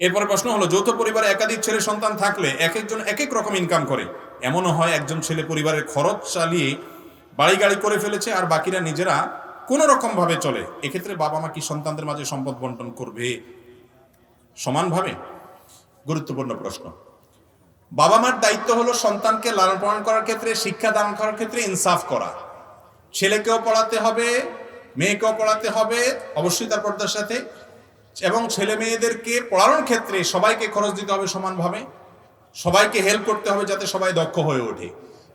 এরপরে প্রশ্ন হলো, যৌথ পরিবারে একাধিক ছেলে সন্তান থাকলে এক একজন এক এক রকম ইনকাম করে। এমনও হয় একজন ছেলে পরিবারের খরচ চালিয়ে বাড়ি গাড়ি করে ফেলেছে আর বাকিরা নিজেরা কোনো রকম ভাবে চলে। এক্ষেত্রে বাবা মা কি সন্তানদের মাঝে সম্পদ বন্টন করবে? সমানভাবে গুরুত্বপূর্ণ প্রশ্ন। বাবা মার দায়িত্ব হলো সন্তানকে লালন পালন করার ক্ষেত্রে, শিক্ষা দান করার ক্ষেত্রে ইনসাফ করা। ছেলেকেও পড়াতে হবে, মেয়েকেও পড়াতে হবে, অবশ্যই তার পর্দার সাথে এবং ছেলে মেয়েদেরকে পড়ানোর ক্ষেত্রে সবাইকে খরচ দিতে হবে সমানভাবে, সবাইকে হেল্প করতে হবে যাতে সবাই দক্ষ হয়ে ওঠে।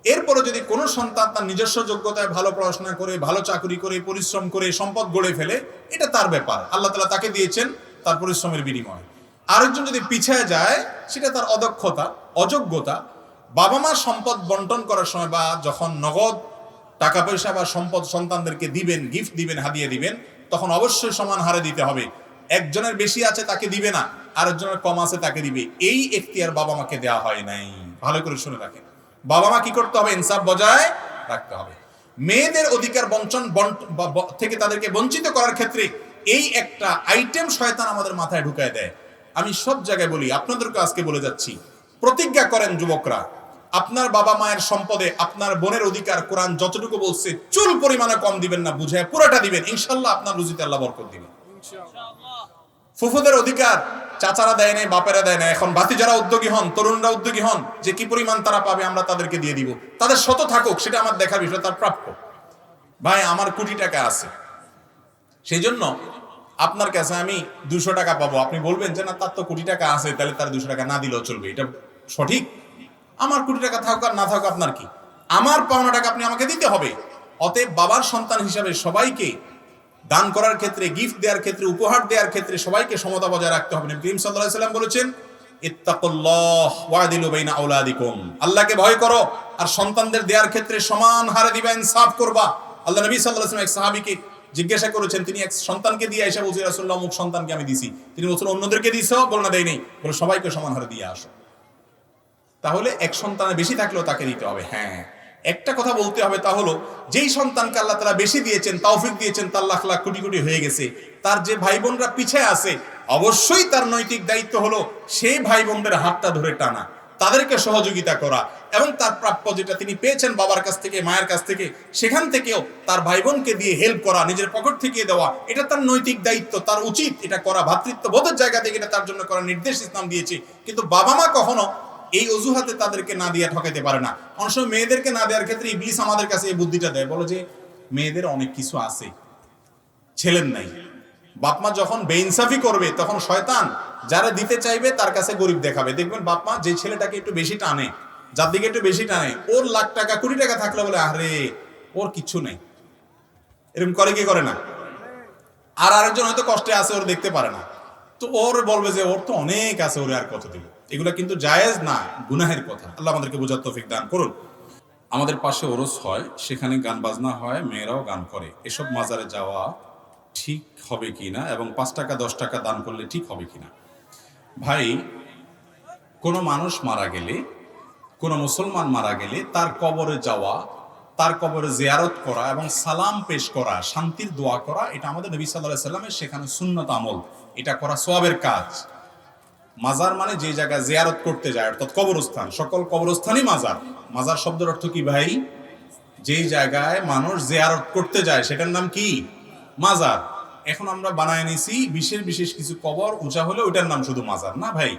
এরপরে যদি কোনো সন্তান তার নিজস্ব যোগ্যতায় ভালো পড়াশোনা করে, ভালো চাকরি করে, পরিশ্রম করে, সম্পদ গড়ে ফেলে, এটা তার ব্যাপার। আল্লাহ তালা তাকে দিয়েছেন তার পরিশ্রমের বিনিময়ে। আরেকজন যদি পিছিয়ে যায়, সেটা তার অদক্ষতা, অযোগ্যতা। বাবা মার সম্পদ বন্টন করার সময় বা যখন নগদ টাকা পয়সা বা সম্পদ সন্তানদেরকে দিবেন গিফট দিবেন, হাদিয়ে দিবেন, তখন অবশ্যই সমান হারে দিতে হবে। একজনের বেশি আছে তাকে দিবে না, আরেকজনের কম আছে তাকে দিবে। এই এখতিয়ার বাবা মাকে দেওয়া হয় নাই। ভালো করে শুনে রাখেন। বাবা মা কি করতে হবে? ইনসাফ বজায় রাখতে হবে। মেয়েদের অধিকার বঞ্চন থেকে তাদেরকে বঞ্চিত করার ক্ষেত্রে এই একটা আইটেম শয়তান আমাদের মাথায় ঢুকায় দেয়। আমি সব জায়গায় বলি আপনাদেরকে আজকে বলে যাচ্ছি। প্রতিজ্ঞা করেন যুবকরা, আপনার বাবা মায়ের সম্পদে আপনার বোনের অধিকার কোরআন যতটুকু বলছে, চুল পরিমাণে কম দিবেন না বুঝে পুরোটা দিবেন। ইনশাল্লাহ আপনার রুজিতে আল্লাহ বরকত দিবেন। ফুফুদের অধিকার। চাচারা দেয় নাই, বাপেরা দেয় না এখন বাতি যারা উদ্যোগী হন, তরুণরা উদ্যোগী হন, যে কি পরিমাণ তারা পাবে আমরা তাদেরকে দিয়ে দিব। তাদের শত থাকুক, সেটা আমার দেখার বিষয়, তার প্রাপ্য। ভাই, আমার কোটি টাকা আছে। সেই জন্য আপনার কাছে আমি দুশো টাকা পাবো। আপনি বলবেন যে, না, তার তো কোটি টাকা আছে, তাহলে তার দুশো টাকা না দিলেও চলবে। এটা সঠিক? আমার কোটি টাকা থাকুক আর না থাকুক আপনার কি? আমার পাওনা টাকা আপনি আমাকে দিতে হবে। অতএব বাবার সন্তান হিসাবে সবাইকে দান করার ক্ষেত্রে গিফট দেওয়ার ক্ষেত্রে, উপহার দেওয়ার ক্ষেত্রে সবাইকে সমতা বজায় রাখতে হবে। করিম বলেছেন, ইত্তাকুল্লাহ ওয়াদিলু বাইনা আওলাদিকুম। আল্লাহকে ভয় করো, আর সন্তানদের দেওয়ার ক্ষেত্রে সমান হারে দিবা, ইনসাফ করবা। আল্লাহ নবী সাল্লাল্লাহু আলাইহি এক সাহাবীকে জিজ্ঞাসা করেছেন, তিনি এক সন্তানকে দিয়ে রাসূলুল্লাহ মুখ সন্তানকে আমি দিছি। তিনি বলছেন, অন্যদেরকে দিছো? বল না বলে, সবাইকে সমান হারে দিয়ে আসো। তাহলে এক সন্তানের বেশি থাকলেও তাকে দিতে হবে। হ্যাঁ একটা কথা বলতে হবে তা হলো, যেই সন্তানকে আল্লাহ তারা বেশি দিয়েছেন তৌফিক দিয়েছেন, তার লাখ লাখ কোটি কোটি হয়ে গেছে, তার যে ভাই বোনরা পিছিয়ে আছে, অবশ্যই তার নৈতিক দায়িত্ব হলো সেই ভাই বোনদের হাতটা ধরে টানা, তাদেরকে সহযোগিতা করা এবং তার প্রাপ্য যেটা তিনি পেয়েছেন বাবার কাছ থেকে, মায়ের কাছ থেকে, সেখান থেকেও তার ভাই বোনকে দিয়ে হেল্প করা, নিজের পকেট থেকে দেওয়া, এটা তার নৈতিক দায়িত্ব, তার উচিত এটা করা ভাতৃত্ব বোধের জায়গা থেকে এটা তার জন্য করার নির্দেশ ইসলাম দিয়েছে, কিন্তু বাবা মা কখনো এই অজুহাতে তাদেরকে না দিয়ে ঠকাইতে পারে না। অনেক সময় মেয়েদেরকে না দেওয়ার ক্ষেত্রে ইবলিস আমাদের কাছে এই বুদ্ধিটা দেয়। বলো যে, মেয়েদের অনেক কিছু আছে, ছেলের নাই। বাপমা যখন বেইনসাফি করবে, তখন শয়তান যারা দিতে চাইবে, তার কাছে গরিব দেখাবে। দেখবেন বাপমা যে ছেলেটাকে একটু বেশি টানে, যার দিকে একটু বেশি টানে, ওর লাখ টাকা, কুড়ি টাকা থাকলে বলে, আরে, ওর কিচ্ছু নেই। এরকম করে কি করে না? আর আরেকজন হয়তো কষ্টে আছে, ওর দেখতে পারে না। তো ওর বলবে যে, ওর তো অনেক আছে, ওরে আর কত দিবে এগুলা কিন্তু জায়েজ না, গুনাহের কথা। আল্লাহ আমাদেরকে বোঝার তৌফিক দান করুন। আমাদের পাশে ওরস হয়, সেখানে গান বাজনা হয়, মেয়েরাও গান করে। এসব মাজারে যাওয়া ঠিক হবে কিনা এবং পাঁচ টাকা, দশ টাকা দান করলে ঠিক হবে কিনা? ভাই, কোনো মানুষ মারা গেলে, কোনো মুসলমান মারা গেলে তার কবরে যাওয়া, তার কবরে জিয়ারত করা এবং সালাম পেশ করা, শান্তির দোয়া করা, এটা আমাদের নবী সাল্লাহ সাল্লামের সেখানে সুন্নত আমল। এটা করা সোয়াবের কাজ। মাজার মানে যে জায়গায় জিয়ারত করতে যায়, অর্থাৎ কবরস্থান। সকল কবরস্থানই মাজার। মাজার শব্দের অর্থ কি ভাই? যেই জায়গায় মানুষ জিয়ারত করতে যায়, সেটার নাম কি? মাজার। এখন আমরা বানায় নিছি বিশেষ বিশেষ কিছু কবর, উঁচা হলে ওইটার নাম শুধু মাজার, না ভাই?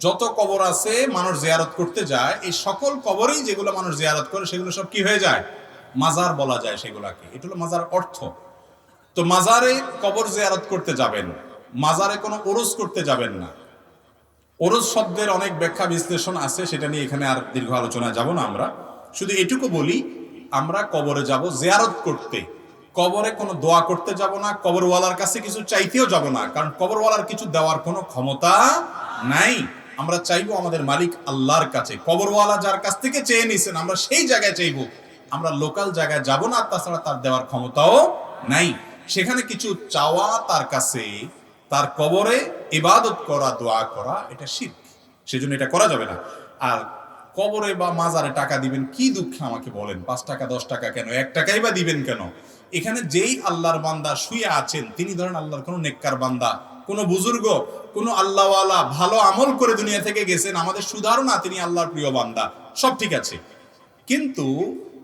যত কবর আছে, মানুষ জিয়ারত করতে যায়, এই সকল কবরেই যেগুলো মানুষ জিয়ারত করে, সেগুলো সব কি হয়ে যায়? মাজার বলা যায় সেগুলাকে। এটা হলো মাজার অর্থ। তো মাজারে কবর জিয়ারত করতে যাবেন, মাজারে কোনো ওরস করতে যাবেন না। ওরস শব্দের অনেক ব্যাখ্যা বিশ্লেষণ আছে, সেটা নিয়ে এখানে আর দীর্ঘ আলোচনায় যাব না আমরা। শুধু এটুকু বলি, আমরা কবরে যাব জিয়ারত করতে। কবরে কোনো দোয়া করতে যাব না, কবরওয়ালার কাছে কিছু চাইতেও যাব না, কারণ কবরওয়ালার কিছু দেওয়ার কোনো ক্ষমতা নাই। আমরা চাইব আমাদের মালিক আল্লাহর কাছে। কবরওয়ালা যার কাছ থেকে চেয়ে নিছেন, আমরা সেই জায়গায় চাইব। আমরা লোকাল জায়গায় যাব না, তাছাড়া তার দেওয়ার ক্ষমতাও নাই। সেখানে কিছু চাওয়া তার কাছে তার কবরে ইবাদত করা, দোয়া করা, এটা শিরক। সেজন্য এটা করা যাবে না। আর কবরে বা মাজারে টাকা দিবেন, কি দুঃখে আমাকে বলেন? পাঁচ টাকা, দশ টাকা কেন? এক টাকাই বা দিবেন কেন? এখানে যেই আল্লাহর বান্দা শুয়ে আছেন, তিনি ধরেন আল্লাহর কোনো নেককার বান্দা, কোনো বুজুর্গ, কোনো আল্লাহওয়ালা ভালো আমল করে দুনিয়া থেকে গেছেন, আমাদের সুধারণা তিনি আল্লাহর প্রিয় বান্দা। সব ঠিক আছে। কিন্তু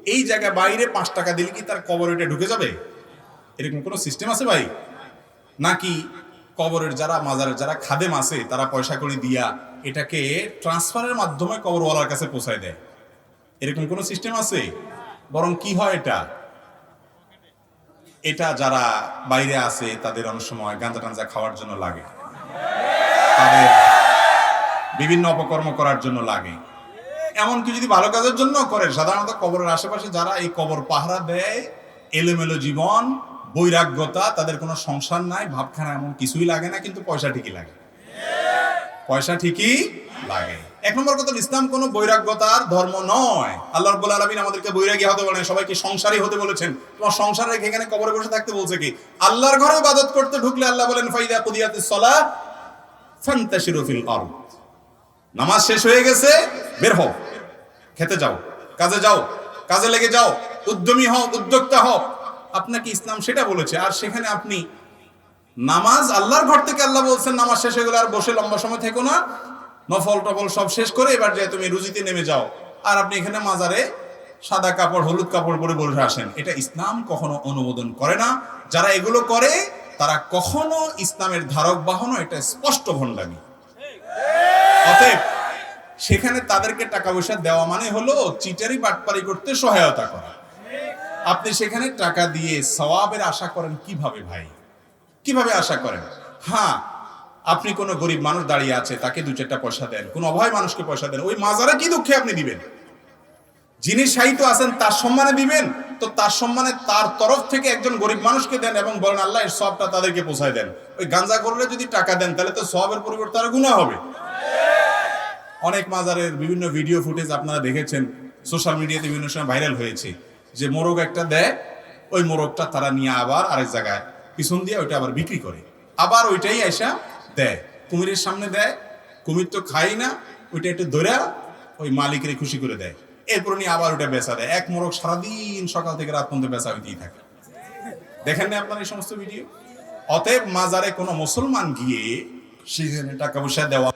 এই জায়গায় বাইরে পাঁচ টাকা দিলে কি তার কবর এটা ঢুকে যাবে? এরকম কোনো সিস্টেম আছে ভাই? নাকি কবরের যারা মাজারের যারা খাদেম আছে, তারা পয়সা করে দিয়া এটাকে ট্রান্সফারের মাধ্যমে কবরওয়ালার কাছে পৌঁছায় দেয়। এরকম কোনো সিস্টেম আছে? বরং কি হয় এটা? এটা যারা বাইরে আছে, তাদের অনেক সময় গাঁজা টাঞ্জা খাওয়ার জন্য লাগে। তাদের বিভিন্ন অপকর্ম করার জন্য লাগে। এমনকি যদি ভালো কাজের জন্য করে, সাধারণত কবরের আশেপাশে যারা এই কবর পাহারা দেয়, এলোমেলো জীবন বৈরাগ্যতা, তাদের কোনো সংসার নাই, ভাবখানা এমন কিছুই লাগে না, কিন্তু পয়সা ঠিকই লাগে। পয়সা ঠিকই লাগে। এক নম্বর কথা ইসলাম কোনো বৈরাগ্যতার ধর্ম নয়। আল্লাহ রব্বুল আলমিন আমাদেরকে বৈরাগী হতে বলেন, সবাইকে সংসারী হতে বলেছেন। তোমার সংসার রেখে এখানে কবরে বসে থাকতে বলছে কি? আল্লাহর ঘরে ইবাদত করতে ঢুকলে আল্লাহ বলেন, ফাইদা কুদিয়াতিস সালাহ ফান্তাশিরু ফিল আরদ। নামাজ শেষ হয়ে গেছে, বের হও। খেতে যাও, কাজে যাও, কাজে লেগে যাও, উদ্যমী হও, উদ্যোক্তা হও। আপনাকে ইসলাম সেটা বলেছে। আর সেখানে আপনি নামাজ, আল্লাহর ঘর থেকে আল্লাহ বলছেন, নামাজ শেষ হয়ে গেলে আর বসে লম্বা সময় থেকো না। নফল টফল সব শেষ করে এবার যে তুমি রুজিতে নেমে যাও। আর আপনি এখানে মাজারে সাদা কাপড়, হলুদ কাপড় পরে বসে আসেন। এটা ইসলাম কখনো অনুমোদন করে না। যারা এগুলো করে, তারা কখনো ইসলামের ধারক বাহনও এটা স্পষ্ট ভণ্ডামি। অতএব, সেখানে তাদেরকে টাকা পয়সা দেওয়া মানে হলো, চিটারি বাটপারি করতে সহায়তা করা। আপনি সেখানে টাকা দিয়ে সওয়াবের আশা করেন কীভাবে ভাই? কীভাবে আশা করেন? হ্যাঁ আপনি কোনো গরিব মানুষ দাঁড়িয়ে আছে, তাকে দু চারটা পয়সা দেন। কোন অভয় মানুষকে পয়সা দেন। ওই মাজারে কি দুঃখে আপনি দিবেন? যিনি সাহিত্য আছেন, তার সম্মানে দিবেন। তো তার সম্মানে তার তরফ থেকে একজন গরিব মানুষকে দেন এবং বলেন, আল্লাহ, এর সবটা তাদেরকে পোষায় দেন। ওই গাঞ্জা করলে যদি টাকা দেন, তাহলে তো সবের পরিবর্তে আরও গুণা হবে। অনেক মাজারের বিভিন্ন ভিডিও ফুটেজ আপনারা দেখেছেন। সোশ্যাল মিডিয়াতে বিভিন্ন সময় ভাইরাল হয়েছে। যে মোরগ একটা দেয়, ওই মোরগটা তারা নিয়ে আবার আরেক জায়গায়, পিছন দিয়ে ওইটা আবার বিক্রি করে। আবার ওইটাই এসা দেয়, কুমিরের সামনে দেয়, কুমির তো খাই না, ওইটা একটু ধরে ওই মালিকের খুশি করে দেয়। এরপর নিয়ে আবার ওইটা বেচা দেয়। এক মোরগ সারাদিন সকাল থেকে রাত পর্যন্ত বেচা হইতেই থাকে। দেখেন না আপনার এই সমস্ত ভিডিও? অতএব মাজারে কোনো মুসলমান গিয়ে সেখানে টাকা পয়সা দেওয়া